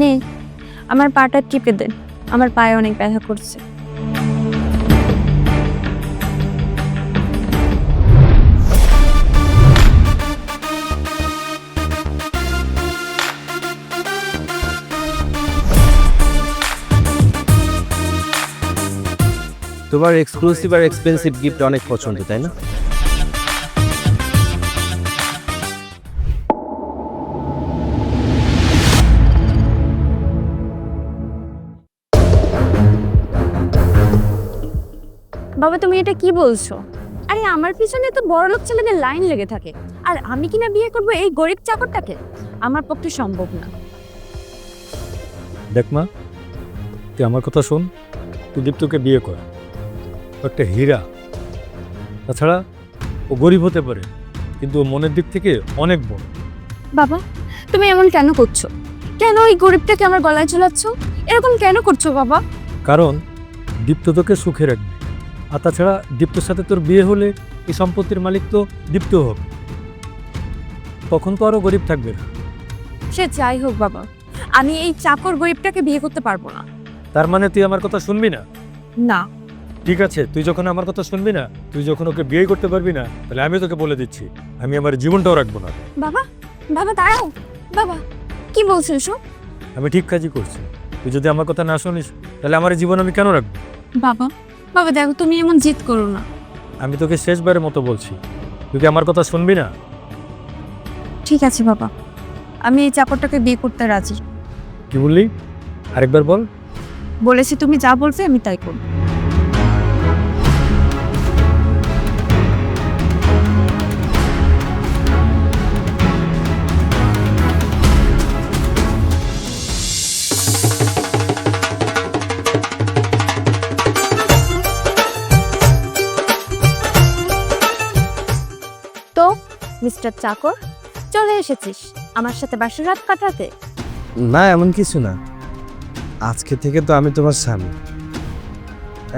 নে, আমার পাটা টিপে দে, আমার পায়ে অনেক ব্যথা করছে। তোমার এক্সক্লুসিভ আর এক্সপেন্সিভ গিফট অনেক পছন্দ, তাই না? এটা কি বলছো? আরে আমার পিছনে তো বড় লোক ছেলেদের লাইন লেগে থাকে। আর আমি কিনা বিয়ে করব এই গরিব চাকরটাকে? আমার পক্ষে সম্ভব না। দেখ মা তুই আমার কথা শোন তুই দীপ্তকে বিয়ে কর। একটা হীরা। তাছাড়া ও গরিব হতে পারে কিন্তু ও মনের দিক থেকে অনেক বড়। বাবা তুমি এমন কেন করছ? কেন ওই গরিবটাকে আমার গলায় ঝুলাচ্ছ? এরকম কেন করছ বাবা? কারণ দীপ্ত তোকে সুখে রাখবে। আর তাছাড়া দীপ্তর সাথে তোর বিয়ে হলে এই সম্পত্তির মালিক তো দীপ্ত হোক তখন তো আরও গরিব থাকবে। না সে যাই হোক বাবা আমি এই চাকর গরিবটাকে বিয়ে করতে পারব না। তার মানে তুই আমার কথা শুনবি না? না। ঠিক আছে তুই যখন আমার কথা শুনবি না তুই যখন ওকে বিয়ে করতে পারবি না তাহলে আমি তোকে বলে দিচ্ছি আমি আমার জীবনটাও রাখব না। বাবা বাবা দাঁড়াও বাবা কি বলছো এসব? আমি ঠিক কাজই করছি তুই যদি আমার কথা না শুনিস তাহলে আমার জীবন আমি কেন রাখব? বাবা বাবা দেখো তুমি এমন জিদ করো না। আমি তোকে শেষবারের মতো বলছি। তুই কি আমার কথা শুনবি না? ঠিক আছে বাবা। আমি এই চাকরটাকে বিয়ে করতে রাজি। কি বললি? আরেকবার বল। বলেছি তুমি যা বলবে আমি তাই করব। মিস্টার চাকর চলে এসেছিস আমার সাথে বাসর রাত কাটাতে। না এমন কিছু না। আজকে থেকে তো আমি তোমার স্বামী।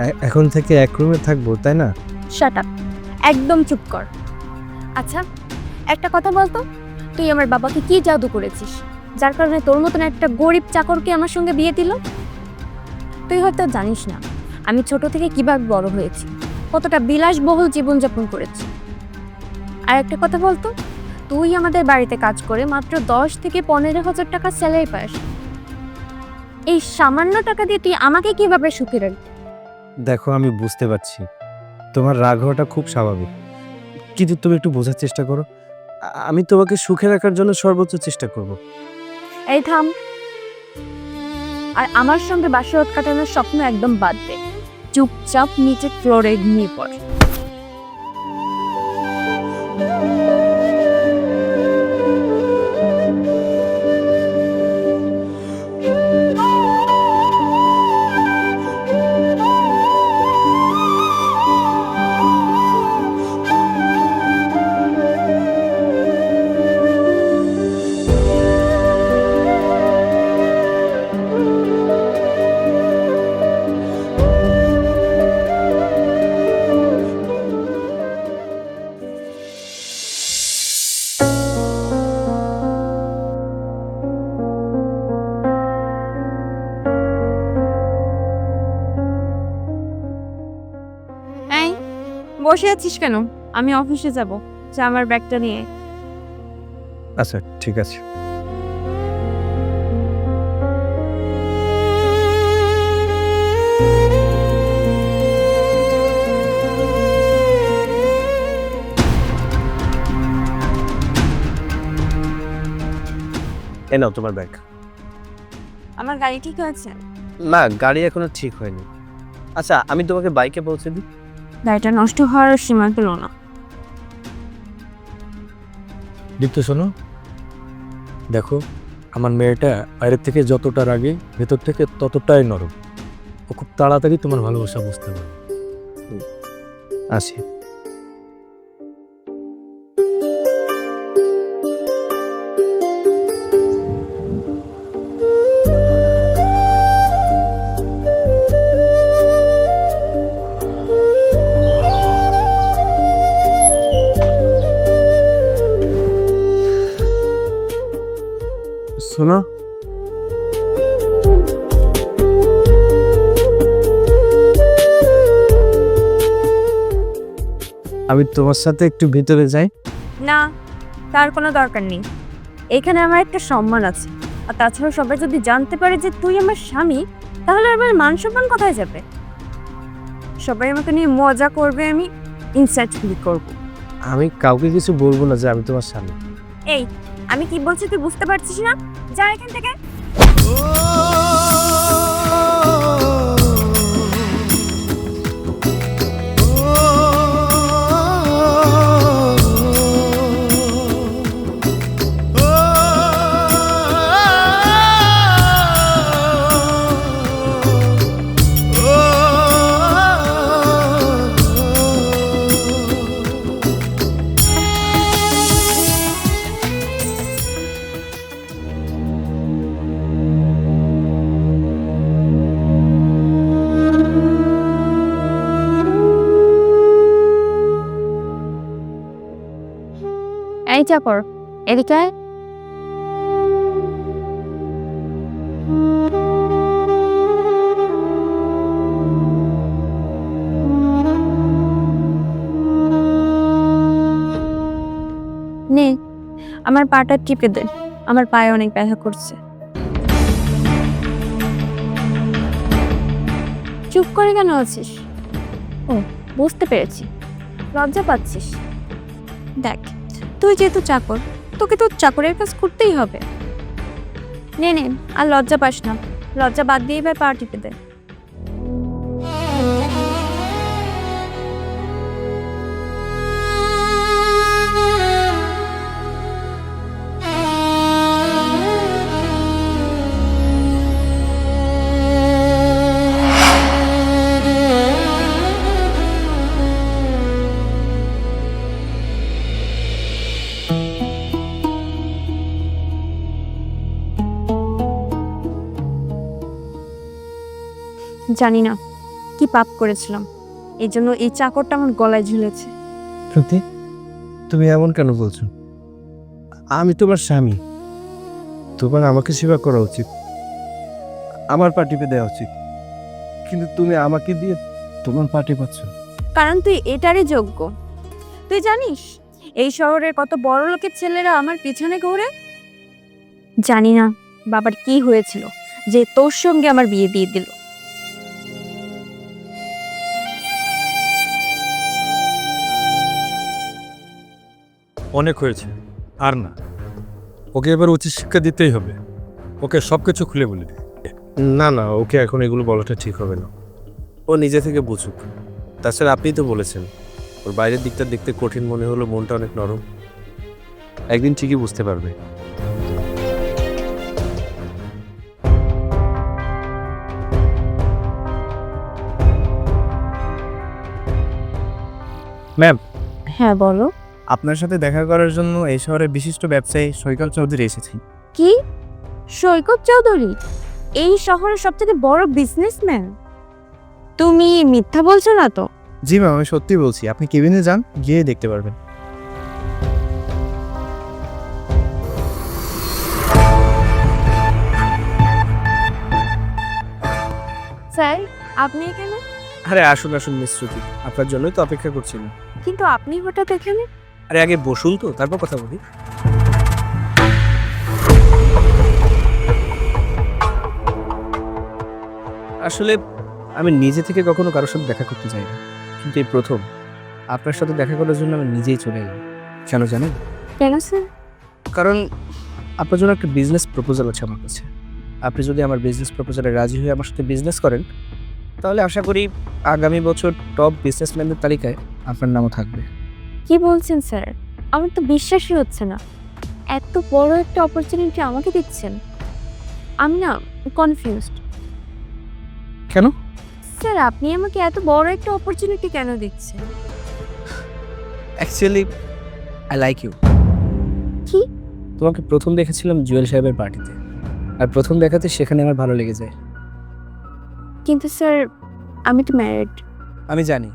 এ- এখন থেকে এক রুমে থাকব তাই না? শাট আপ একদম চুপ কর। আচ্ছা একটা কথা বলতো? তুই আমার বাবাকে কি জাদু করেছিস? যার কারণে তোর মতন একটা গরিব চাকরকে আমার সঙ্গে বিয়ে দিল? তুই হয়তো জানিস না আমি ছোট থেকে কীভাবে বড় হয়েছি। কতটা বিলাসবহুল জীবনযাপন করেছি। আর একটা কথা বলতো? তুই আমাদের বাড়িতে কাজ করে মাত্র দশ থেকে পনেরো হাজার টাকা স্যালারি পাস। এই সামান্য টাকা দিয়ে তুই আমাকে কীভাবে সুখী রাখবি দেখো আমি বুঝতে পারছি। তোমার রাগ হওয়াটা খুব স্বাভাবিক। কিন্তু তুমি একটু বোঝার চেষ্টা করো। আ- আমি তোমাকে সুখে রাখার জন্য সর্বোচ্চ চেষ্টা করব। এই থাম। আর আমার সঙ্গে বাসরত কাটানোর স্বপ্ন একদম বাদ দে। চুপচাপ নিচে ফ্লোরে ঘুমিয়ে পড়। এই আছিস কেন? আমি অফিসে যাব যা আমার ব্যাগটা নিয়ে। আচ্ছা ঠিক আছে। এ নাও তোমার ব্যাগ। আমার গাড়ি ঠিক আছে না গাড়ি এখনও ঠিক হয়নি। আচ্ছা আমি তোমাকে বাইকে পৌঁছে দিই? গাড়িটা নষ্ট হওয়ার সীমা পেল না। দীপ্ত শোনো। দেখো আমার মেয়েটা বাইরের থেকে যতটা রাগে ভেতর থেকে ততটাই নরম। ও খুব তাড়াতাড়ি তোমার ভালোবাসা বুঝতে পারে আসি। শোনো আমি তোমার সাথে একটু ভিতরে যাই। না তার কোনো দরকার নেই। এখানে আমার একটা সম্মান আছে। আর তাছাড়া সবাই যদি জানতে পারে যে তুই আমার স্বামী তাহলে আমার মান সম্মান কোথায় যাবে? সবাই আমাকে নিয়ে মজা করবে আমি ইনসাইট ফিল করব। আমি কাউকে কিছু বলব না যে আমি তোমার স্বামী। এই আমি কি বলছি তুই বুঝতে পারছিস না? যা এখান থেকে। চাকর এদিকে। নে, আমার পাটা টিপে দে, আমার পায়ে অনেক ব্যথা করছে। চুপ করে কেন আছিস? ও, বুঝতে পেরেছি। লজ্জা পাচ্ছিস। দেখ তুই যেহেতু চাকর, তোকে তো চাকরের কাজ করতেই হবে। নে নে, আর লজ্জা পাস না। লজ্জা বাদ দিয়ে এবার পার্টিতে দেয় জানি না। কি পাপ করেছিলাম। এই জন্য এই চাকরটা আমার গলায় ঝুলেছে। প্রতি তুমি এমন কেন বলছো? আমি তোমার স্বামী। তোমার আমাকে সেবা করা উচিত। আমার পার্টিতে দেওয়া উচিত। কিন্তু তুমি আমাকে দিয়ে তোমার পার্টি পাচ্ছ কারণ তুই এটারই যোগ্য। তুই জানিস এই শহরের কত বড় লোকের ছেলেরা আমার পিছনে ঘোরে? জানি না বাবার কি হয়েছিল যে তোর সঙ্গে আমার বিয়ে দিয়ে দিল। অনেক হয়েছে। আর না ওকে এবার উচিত শিক্ষা দিতেই হবে। ওকে সব কিছু খুলে বলে দে না না ওকে এখন এগুলো বলাটা ঠিক হবে না। ও নিজে থেকে বুঝুক। তাছাড়া আপনিই তো বলেছেন ওর বাইরের দিকটা দেখতে কঠিন মনে হলো মনটা অনেক নরম। একদিন ঠিকই বুঝতে পারবে। ম্যাম। হ্যাঁ বলো। আপনার সাথে দেখা করার জন্য এই শহরের বিশিষ্ট ব্যবসায়ী সৈকত চৌধুরী এসেছি কি? সৈকত চৌধুরী? এই শহরের সবথেকে বড় বিজনেসম্যান তুমি মিথ্যা বলছো না তো? জি ম্যাম আমি সত্যি বলছি। আপনি কেবিনে যান গিয়ে দেখতে পারবেন। স্যার আপনি এখানে? আরে আসুন আসুন মিস শ্রুতি। আপনার জন্যই তো অপেক্ষা করছিলাম। কিন্তু আপনি হঠাৎ এখানে? আরে আগে বসুন তো তারপর কথা বলি। আসলে আমি নিজে থেকে কখনো কারোর সাথে দেখা করতে চাই না কিন্তু এই প্রথম আপনার সাথে দেখা করার জন্য আমি নিজেই চলে এলাম। কেন জানেন? কেন স্যার? কারণ আপনার জন্য একটা বিজনেস প্রপোজাল আছে আমার কাছে। আপনি যদি আমার বিজনেস প্রপোজালে রাজি হয়ে আমার সাথে বিজনেস করেন তাহলে আশা করি আগামী বছর টপ বিজনেসম্যানদের তালিকায় আপনার নামও থাকবে। কি বলছেন স্যার? আমার তো বিশ্বাসই হচ্ছে না। এত বড় একটা অপরচুনিটি আমাকে দিচ্ছেন। আমি না কনফিউজড কেন? স্যার আপনি আমাকে এত বড় একটা অপরচুনিটি কেন দিচ্ছেন? অ্যাকচুয়ালি আই লাইক ইউ কি? তোমাকে প্রথম দেখেছিলাম জুয়েল সাহেবের পার্টিতে। আর প্রথম দেখাতে সেখানে আমার ভালো লেগে যায়। কিন্তু স্যার আমি তো ম্যারিড আমি জানি।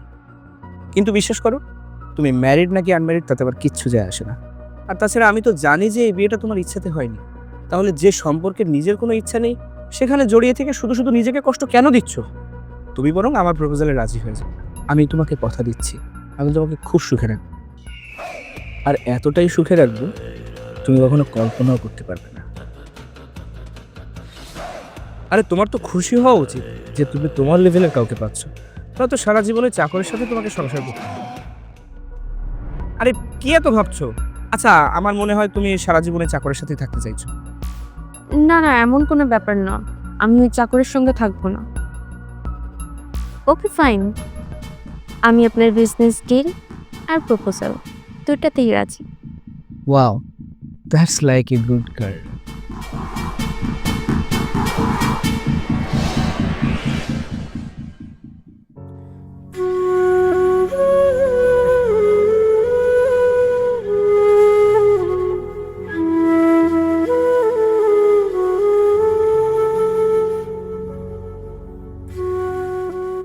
কিন্তু বিশ্বাস করো তুমি ম্যারিড নাকি আনম্যারিড তাতে আবার কিচ্ছু যায় আসে না। আর তাছাড়া আমি তো জানি যে এই বিয়েটা তোমার ইচ্ছাতে হয়নি। তাহলে যে সম্পর্কে নিজের কোনো ইচ্ছা নেই, সেখানে জড়িয়ে থেকে শুধু শুধু নিজেকে কষ্ট কেন দিচ্ছ? তুমি বরং আমার প্রপোজালে রাজি হয়ে যাও। আমি তোমাকে কথা দিচ্ছি। আমি তোমাকে খুব সুখে রাখব। আর এতটাই সুখে রাখব, তুমি কখনো কল্পনাও করতে পারবে না। আরে তোমার তো খুশি হওয়া উচিত যে তুমি তোমার লেভেলের কাউকে পাচ্ছ। তাহলে তো সারা জীবনে চাকরের সাথে তোমাকে সংসার করতে হবে। আরে কি এত ভাবছ? আচ্ছা আমার মনে হয় তুমি সারা জীবনে চাকরের সাথে থাকতে চাইছো। না না এমন কোনো ব্যাপার না। আমি ওই চাকরের সঙ্গে থাকব না। Okay fine. আমি আপনার বিজনেস ডিল আর প্রপোজাল দুটাতেই রাজি। Wow that's like a good girl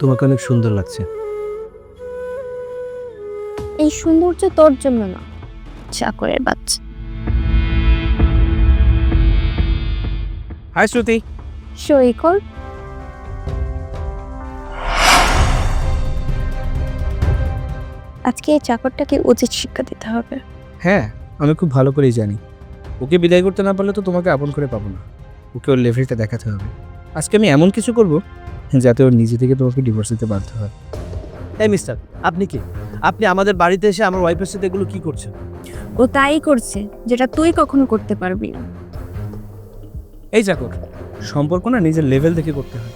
তোমাকে অনেক সুন্দর লাগছে। এই সৌন্দর্য তোর জন্য না। চাকরের বাচ্চা হাই শ্রুতি। সৈকত। আজকে এই চাকরটাকে উচিত শিক্ষা দিতে হবে। হ্যাঁ আমি খুব ভালো করেই জানি। ওকে বিদায় করতে না পারলে তো তোমাকে আপন করে পাবো না। ওকে ওর লেভেলটা দেখাতে হবে। আজকে আমি এমন কিছু করব যাতে ওর নিজে থেকে তোমাকে ডিভোর্স দিতে বাধ্য হয়। এই মিস্টার আপনি কি? আপনি আমাদের বাড়িতে এসে আমার ওয়াইফের সাথে এগুলো কি করছেন? ও তাই করছে যেটা তুই কখনো করতে পারবি না। এই চাকর সম্পর্ক না নিজের লেভেল থেকে করতে হয়।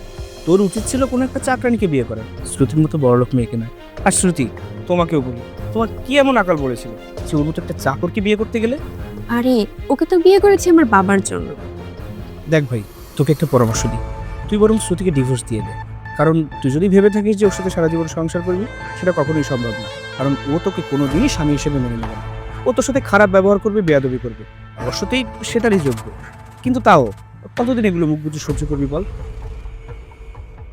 তোর উচিত ছিল কোনো একটা চাকরানিকে বিয়ে করা শ্রুতির মতো বড়লোক মেয়েকে না আর শ্রুতি তোমাকেও বলি তোমার কি এমন আকাল পড়েছিল যে ওর মতো একটা চাকরকে বিয়ে করতে গেলে? আরে ওকে তো বিয়ে করেছি আমার বাবার জন্য। দেখ ভাই তোকে একটা পরামর্শ দিই। তুই বরং শ্রুতিকে ডিভোর্স দিয়ে দে। কারণ তুই যদি ভেবে থাকিস যে ওর সাথে সারা জীবন সংসার করবি, সেটা কখনোই সম্ভব না। কারণ ও তোকে কোনোদিনই স্বামী হিসেবে মেনে নেবে না। ও তোর সাথে খারাপ ব্যবহার করবে, বেয়াদবি করবে। অবশ্যই সেটারই যোগ্য। কিন্তু তাও, কতদিন এগুলো মুখ বুঝে সহ্য করবি বল?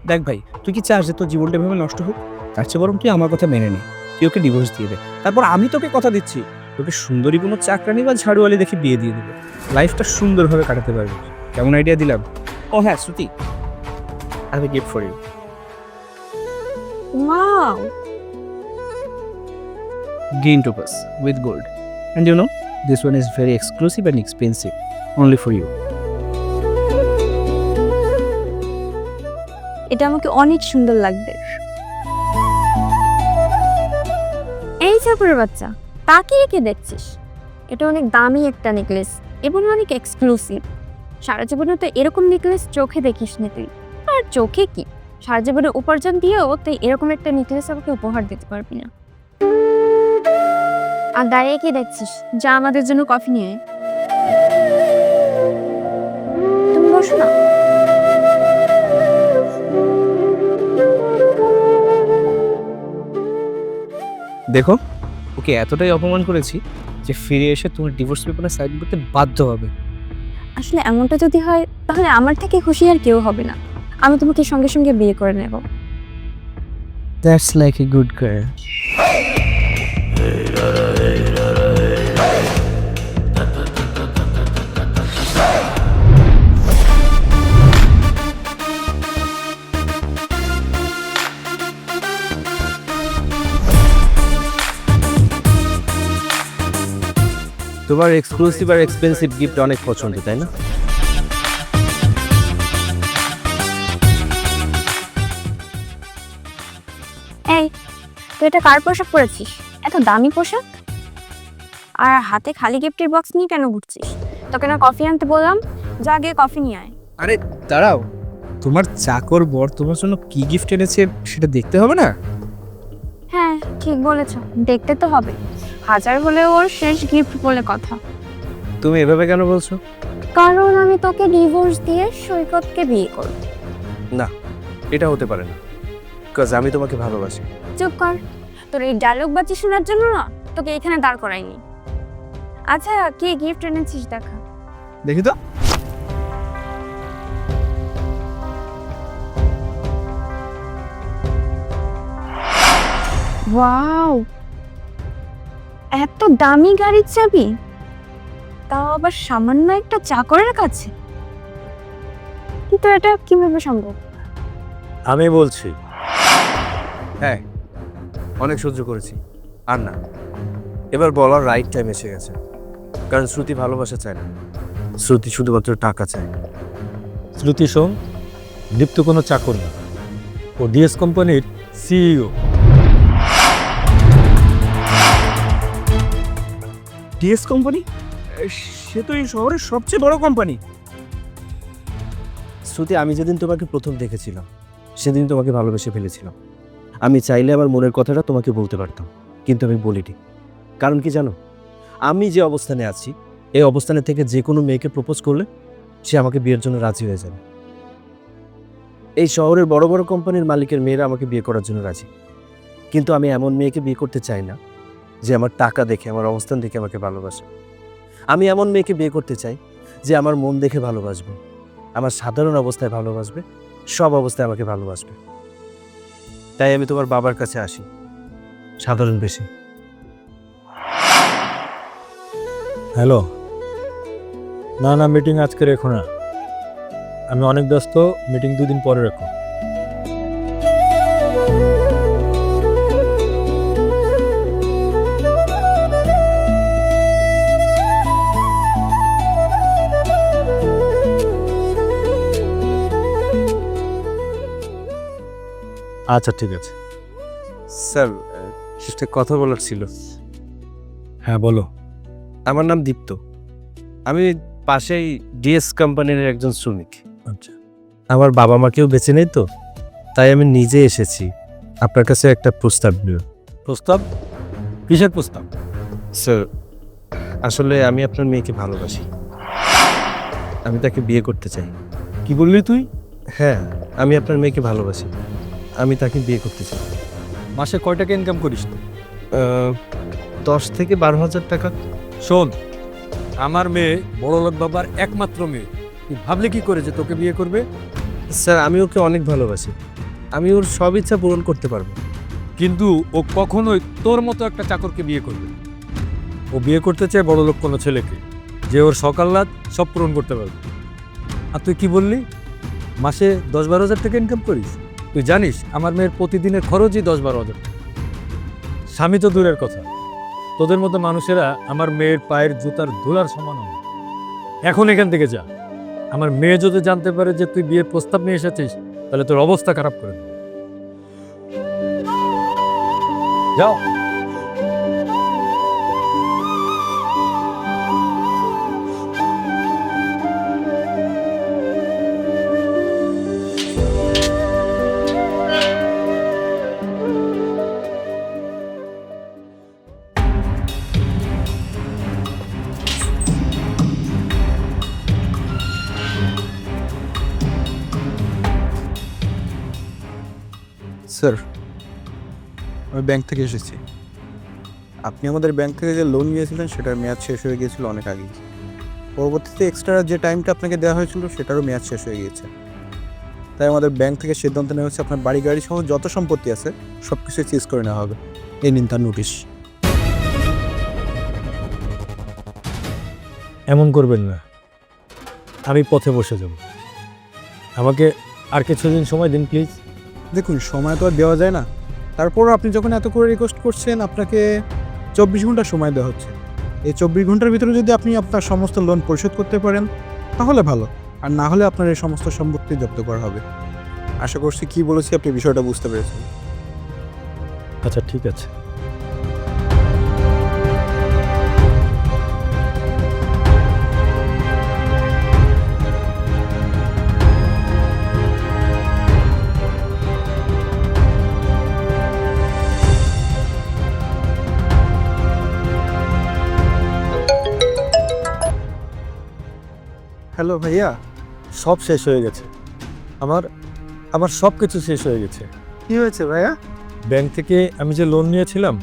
দেখ ভাই, তুই কি চাস যে তোর জীবনটা ভেবে নষ্ট হোক? তার চেয়ে বরং তুই আমার কথা মেনে নে। তুই ওকে ডিভোর্স দিয়ে দে। তারপর আমি তোকে কথা দিচ্ছি। তোকে সুন্দরী কোনো চাকরানি বা ঝাড়ুয়ালি দেখে বিয়ে দিয়ে দেবে। লাইফটা সুন্দরভাবে কাটাতে পারবি। কেমন আইডিয়া দিলাম? ও হ্যাঁ শ্রুতি। আমি gift for you wow. Green topaz with gold. And you know, this one is very exclusive and expensive, only for you. এটা আমাকে অনেক সুন্দর লাগবে। এই চাকরের বাচ্চা তাকে রেখে দেখছিস? এটা অনেক দামি একটা নেকলেস এবং অনেক এক্সক্লুসিভ সারা জীবনে তো এরকম নেকলেস চোখে দেখিস নি তুই। আর চোখে কি? সারা জীবনে উপার্জন দিয়েও তুই এরকম একটা নেকলেস আমাকে উপহার দিতে পারবি না। আর দাঁড়িয়ে কি দেখছিস? যা আমাদের জন্য কফি নিয়ে তুমি বসো না। দেখো ওকে এতটাই অপমান করেছি যে ফিরে এসে তোমার ডিভোর্স পেপারে সাইন করতে বাধ্য হবে। আসলে এমনটা যদি হয় তাহলে আমার থেকে খুশি আর কেউ হবে না। আমি তোমাকে সঙ্গে সঙ্গে বিয়ে করে নেব। That's like a good girl তোমার এক্সক্লুসিভ আর এক্সপেন্সিভ গিফট অনেক পছন্দ তাই না? তুই এটা কার পোশাক পরেছিস? এত দামি পোশাক? আর হাতে খালি গিফটের বক্স নিয়ে কেন ঘুরছিস? তোকে না কফি আনতে বললাম যা গিয়ে কফি নিয়ে আয়। আরে দাঁড়াও। তোমার চাকর বর তোমার জন্য কি গিফট এনেছে সেটা দেখতে হবে না? হ্যাঁ ঠিক বলেছ। দেখতে তো হবে। হাজার হলেও ওর শেষ গিফট বলে কথা। তুমি এভাবে কেন বলছো? কারণ আমি তোকে ডিভোর্স দিয়ে সৈকতকে বিয়ে করব। না এটা হতে পারে না। বিকজ আমি তোমাকে ভালোবাসি। চুপ কর। তোর এই ডায়লগ বাজি শোনার জন্য না তোকে এখানে দাঁড় করাইনি। আচ্ছা কি গিফট এনেছিস দেখা? দেখি তো। ওয়াও এত দামি গাড়ির চাবি? তাও আবার সামান্য একটা চাকরের কাছে? কিন্তু এটা কীভাবে সম্ভব? আমি বলছি হ্যাঁ অনেক সহ্য করেছি। আর না এবার বলার রাইট টাইম এসে গেছে। কারণ শ্রুতি ভালোবাসা চায় না। শ্রুতি শুধুমাত্র টাকা চায়। শ্রুতি শোন দীপ্ত কোনো চাকর না। ও ডিএস কোম্পানির সিইও ডিএস কোম্পানি? সে তো এই শহরের সবচেয়ে বড় কোম্পানি। শ্রুতি আমি যেদিন তোমাকে প্রথম দেখেছিলাম সেদিন তোমাকে ভালোবেসে ফেলেছিলাম। আমি চাইলে আমার মনের কথাটা তোমাকে বলতে পারতাম, কিন্তু আমি বলিনি। কারণ কি জানো? আমি যে অবস্থানে আছি, এই অবস্থানে থেকে যে কোনো মেয়েকে প্রপোজ করলে সে আমাকে বিয়ের জন্য রাজি হয়ে যাবে। এই শহরের বড় বড় কোম্পানির মালিকের মেয়েরা আমাকে বিয়ে করার জন্য রাজি। কিন্তু আমি এমন মেয়েকে বিয়ে করতে চাই না, যে আমার টাকা দেখে, আমার অবস্থান দেখে আমাকে ভালোবাসে। আমি এমন মেয়েকে বিয়ে করতে চাই, যে আমার মন দেখে ভালোবাসবে, আমার সাধারণ অবস্থায় ভালোবাসবে, সব অবস্থায় আমাকে ভালোবাসবে। তাই আমি তোমার বাবার কাছে আসি। সাধারণ বেশি। হ্যালো। না না মিটিং আজকে রেখো না। আমি অনেক ব্যস্ত মিটিং দুদিন পরে রেখো। আচ্ছা ঠিক আছে। স্যার একটা কথা বলার ছিল। হ্যাঁ বলো। আমার নাম দীপ্ত। আমি পাশেই ডিএস কোম্পানির একজন শ্রমিক। আচ্ছা। আমার বাবা মাকেও বেছে নেই তো? তাই আমি নিজে এসেছি। আপনার কাছে একটা প্রস্তাব নিয়ে প্রস্তাব? কিসের প্রস্তাব? স্যার আসলে আমি আপনার মেয়েকে ভালোবাসি। আমি তাকে বিয়ে করতে চাই। কি বললি তুই? হ্যাঁ আমি আপনার মেয়েকে ভালোবাসি। আমি তাকে বিয়ে করতে চাই। মাসে কয় টাকা ইনকাম করিস তুই? আহ, দশ থেকে বারো হাজার টাকা। শোন আমার মেয়ে বড়লোক বাবার একমাত্র মেয়ে। তুই ভাবলে কি করে যে তোকে বিয়ে করবে? স্যার আমি ওকে অনেক ভালোবাসি। আমি ওর সব ইচ্ছা পূরণ করতে পারব। কিন্তু ও কখনোই তোর মতো একটা চাকরকে বিয়ে করবে না। ও বিয়ে করতে চায় বড়লোক কোনো ছেলেকে। যে ওর সকাল রাত সব পূরণ করতে পারবে। আর তুই কি বললি? মাসে দশ বারো হাজার টাকা ইনকাম করিস? তুই জানিস, আমার মেয়ের প্রতিদিনের খরচই দশ বারো হাজার। স্বামী তো দূরের কথা। তোদের মতো মানুষেরা আমার মেয়ের পায়ের জুতার ধুলার সমান এখন এখান থেকে যা। আমার মেয়ে যদি জানতে পারে যে তুই বিয়ের প্রস্তাব নিয়ে এসেছিস, তাহলে তোর অবস্থা খারাপ করে যাও। স্যার, আমি ব্যাংক থেকে এসেছি। আপনি আমাদের ব্যাংক থেকে যে লোন নিয়েছিলেন, সেটার মেয়াদ শেষ হয়ে গিয়েছিল অনেক আগেই। পরবর্তীতে এক্সট্রা যে টাইমটা আপনাকে দেওয়া হয়েছিল, সেটারও মেয়াদ শেষ হয়ে গিয়েছে। তাই আমাদের ব্যাংক থেকে সিদ্ধান্ত নেওয়া হচ্ছে আপনার বাড়ি গাড়ি সহ যত সম্পত্তি আছে সব কিছুই চিজ করে নেওয়া হবে। এই নিন তার নোটিশ এমন করবেন না। আমি পথে বসে যাব। আমাকে আর কিছুদিন সময় দিন প্লিজ দেখুন, সময় তো আর দেওয়া যায় না। তারপরও আপনি যখন এত করে রিকোয়েস্ট করছেন, আপনাকে চব্বিশ ঘণ্টা সময় দেওয়া হচ্ছে। এই চব্বিশ ঘণ্টার ভিতরে যদি আপনি আপনার সমস্ত লোন পরিশোধ করতে পারেন, তাহলে ভালো। আর না হলে আপনার এই সমস্ত সম্পত্তি জব্দ করা হবে। আশা করছি কি বলেছি, আপনি বিষয়টা বুঝতে পেরেছেন। আচ্ছা ঠিক আছে। হ্যালো ভাইয়া সব শেষ হয়ে গেছে। আমার আমার সব কিছু শেষ হয়ে গেছে। কি হয়েছে ভাইয়া? ব্যাংক থেকে আমি যে লোন নিয়েছিলাম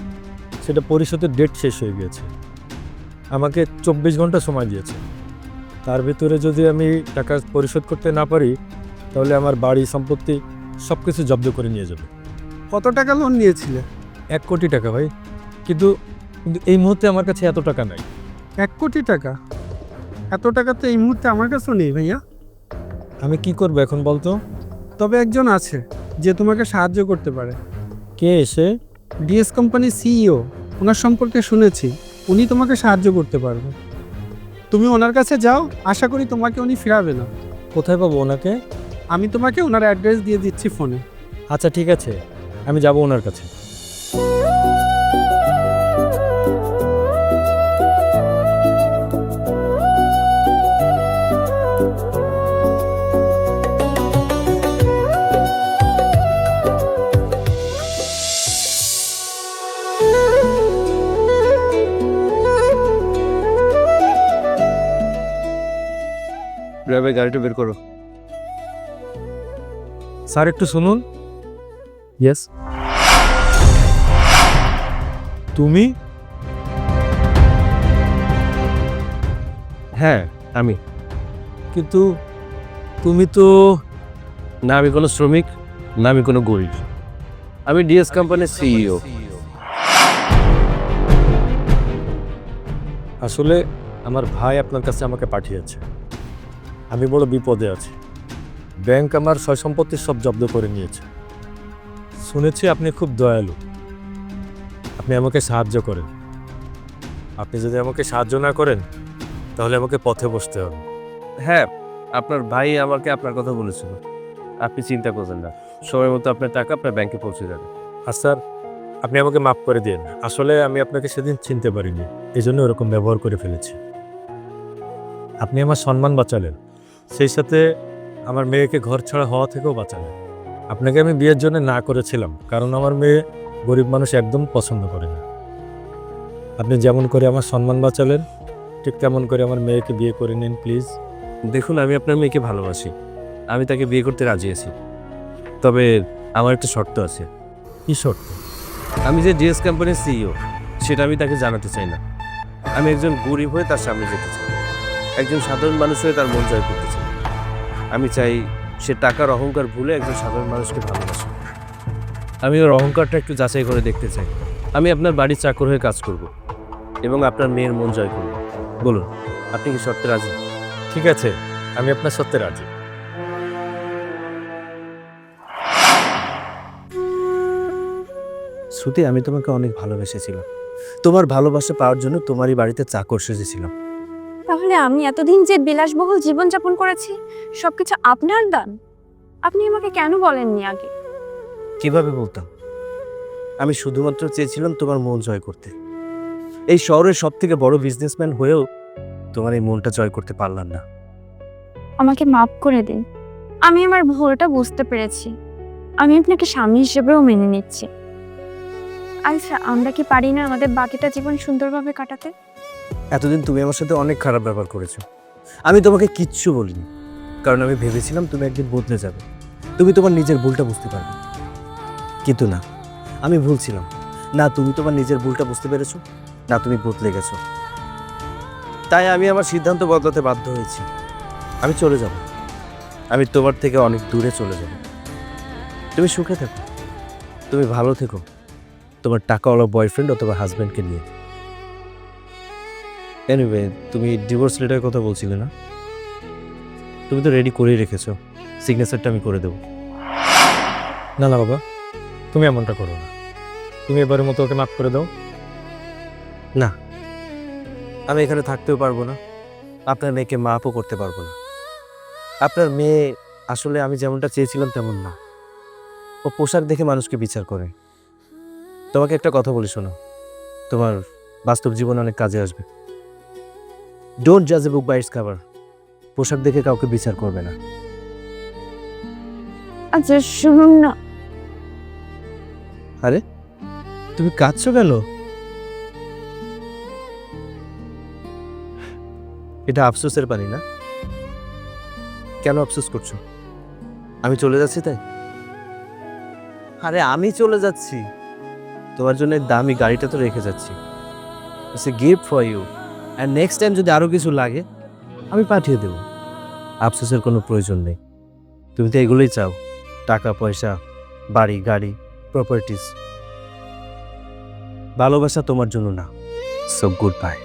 সেটা পরিশোধের ডেট শেষ হয়ে গিয়েছে। আমাকে চব্বিশ ঘণ্টা সময় দিয়েছে। তার ভিতরে যদি আমি টাকা পরিশোধ করতে না পারি তাহলে আমার বাড়ি সম্পত্তি সব কিছু জব্দ করে নিয়ে যাবে। কত টাকা লোন নিয়েছিলে? এক কোটি টাকা ভাই। কিন্তু কিন্তু এই মুহূর্তে আমার কাছে এত টাকা নাই। এক কোটি টাকা? এত টাকা তো এই মুহূর্তে আমার কাছেও নেই ভাইয়া। আমি কি করব এখন বলতো? তবে একজন আছে যে তোমাকে সাহায্য করতে পারে। কে এসে ডিএস কোম্পানির সিইও ওনার সম্পর্কে শুনেছি উনি তোমাকে সাহায্য করতে পারবে। তুমি ওনার কাছে যাও আশা করি তোমাকে উনি ফিরাবে না। কোথায় পাবো ওনাকে? আমি তোমাকে ওনার অ্যাড্রেস দিয়ে দিচ্ছি ফোনে। আচ্ছা ঠিক আছে। আমি যাব ওনার কাছে। ড্রাইভার গাড়িটা বের করো। স্যার একটু শুনুন। ইয়েস তুমি? হ্যাঁ আমি। কিন্তু তুমি তো না আমি কোনো শ্রমিক না আমি কোনো গরিব। আমি ডিএস কোম্পানির সিইও আসলে আমার ভাই আপনার কাছে আমাকে পাঠিয়েছে। আমি বড় বিপদে আছি। ব্যাংক আমার সয় সম্পত্তি সব জব্দ করে নিয়েছে। শুনেছি আপনি খুব দয়ালু। আপনি আমাকে সাহায্য করেন। আপনি যদি আমাকে সাহায্য না করেন তাহলে আমাকে পথে বসতে হবে। হ্যাঁ আপনার ভাই আমাকে আপনার কথা বলেছিল। আপনি চিন্তা করবেন না। সময় মতো আপনার টাকা আপনার ব্যাংকে পৌঁছে যাবে। আর স্যার আপনি আমাকে মাফ করে দিন। আসলে আমি আপনাকে সেদিন চিনতে পারিনি। এই জন্য ওরকম ব্যবহার করে ফেলেছি। আপনি আমার সম্মান বাঁচালেন। সেই সাথে আমার মেয়েকে ঘর ছাড়া হওয়া থেকেও বাঁচালেন আপনাকে আমি বিয়ের জন্য না করেছিলাম কারণ আমার মেয়ে গরিব মানুষ একদম পছন্দ করে না। আপনি যেমন করে আমার সম্মান বাঁচালেন ঠিক তেমন করে আমার মেয়েকে বিয়ে করে নিন প্লিজ। দেখুন আমি আপনার মেয়েকে ভালোবাসি। আমি তাকে বিয়ে করতে রাজি আছি। তবে আমার একটা শর্ত আছে। কি শর্ত? আমি যে ডিএস কোম্পানির সিইও সেটা আমি তাকে জানাতে চাই না। আমি একজন গরিব হয়ে তার সামনে যেতে চাই। একজন সাধারণ মানুষ হয়ে তার মন জয় করতে চাই। আমি চাই সে টাকার অহংকার ভুলে একজন সাধারণ মানুষকে ভালোবাসে আমি ওর অহংকারটা একটু যাচাই করে দেখতে চাই। আমি আপনার বাড়ির চাকর হয়ে কাজ করব এবং আপনার মেয়ের মন জয় করব। বলুন আপনি কি শর্তে রাজি? ঠিক আছে আমি আপনার সত্যি রাজি। শ্রুতি আমি তোমাকে অনেক ভালোবেসেছিলাম। তোমার ভালোবাসা পাওয়ার জন্য তোমারই বাড়িতে চাকর সেজেছিলাম। তাহলে আমি এতদিন যে বিলাসবহুল জীবনযাপন করেছি সবকিছু আপনার দান। আপনি আমাকে কেন বলেননি আগে? কীভাবে বলতাম? আমি শুধুমাত্র চেয়েছিলাম তোমার মন জয় করতে। এই শহরের সব থেকে বড় বিজনেসম্যান হয়েও তোমার এই মনটা জয় করতে পারলাম না। আমাকে মাফ করে দিন। আমি আমার ভুলটা বুঝতে পেরেছি। আমি আপনাকে স্বামী হিসেবেও মেনে নিচ্ছি। আচ্ছা আমরা কি পারি না আমাদের বাকিটা জীবন সুন্দরভাবে কাটাতে? এতদিন তুমি আমার সাথে অনেক খারাপ ব্যবহার করেছ। আমি তোমাকে কিচ্ছু বলিনি। কারণ আমি ভেবেছিলাম তুমি একদিন বদলে যাবে। তুমি তোমার নিজের ভুলটা বুঝতে পারবে। কিন্তু না, আমি ভুল ছিলাম না, তুমি তোমার নিজের ভুলটা বুঝতে পেরেছ, না, তুমি বদলে গেছো। তাই আমি আমার সিদ্ধান্ত বদলাতে বাধ্য হয়েছি। আমি চলে যাব। আমি তোমার থেকে অনেক দূরে চলে যাব। তুমি সুখে থেকো। তুমি ভালো থেকো। তোমার টাকাওয়ালা বয়ফ্রেন্ড অথবা হাজব্যান্ডকে নিয়ে। এনিওয়ে তুমি ডিভোর্স লেটারের কথা বলছিলে না? তুমি তো রেডি করেই রেখেছো। সিগনেচারটা আমি করে দেবো। না না, বাবা, তুমি এমনটা করো না। তুমি এবারের মতো ওকে মাফ করে দাও। না, আমি এখানে থাকতেও পারব না। আপনার মেয়েকে মাপও করতে পারব না। আপনার মেয়ে আসলে আমি যেমনটা চেয়েছিলাম তেমন না। ও পোশাক দেখে মানুষকে বিচার করে। তোমাকে একটা কথা বলি শোনো। তোমার বাস্তব জীবনে অনেক কাজে আসবে। ডোন্ট জাজ a book by its cover পোশাক দেখে কাউকে বিচার করবে না। আচ্ছা শুনুন না। আরে তুমি কাঁদছো কেন? এটা আফসোসের পানি না? কেন আফসোস করছ? আমি চলে যাচ্ছি তাই? আরে আমি চলে যাচ্ছি। তোমার জন্য দামি গাড়িটা তো রেখে যাচ্ছি। It's a gift for you and next time যদি আরও কিছু লাগে, আমি পাঠিয়ে দেব। আফসোসের কোনো প্রয়োজন নেই। তুমি তো এগুলোই চাও। টাকা, পয়সা, বাড়ি, গাড়ি প্রপার্টিস ভালোবাসা তোমার জন্য না। So good bye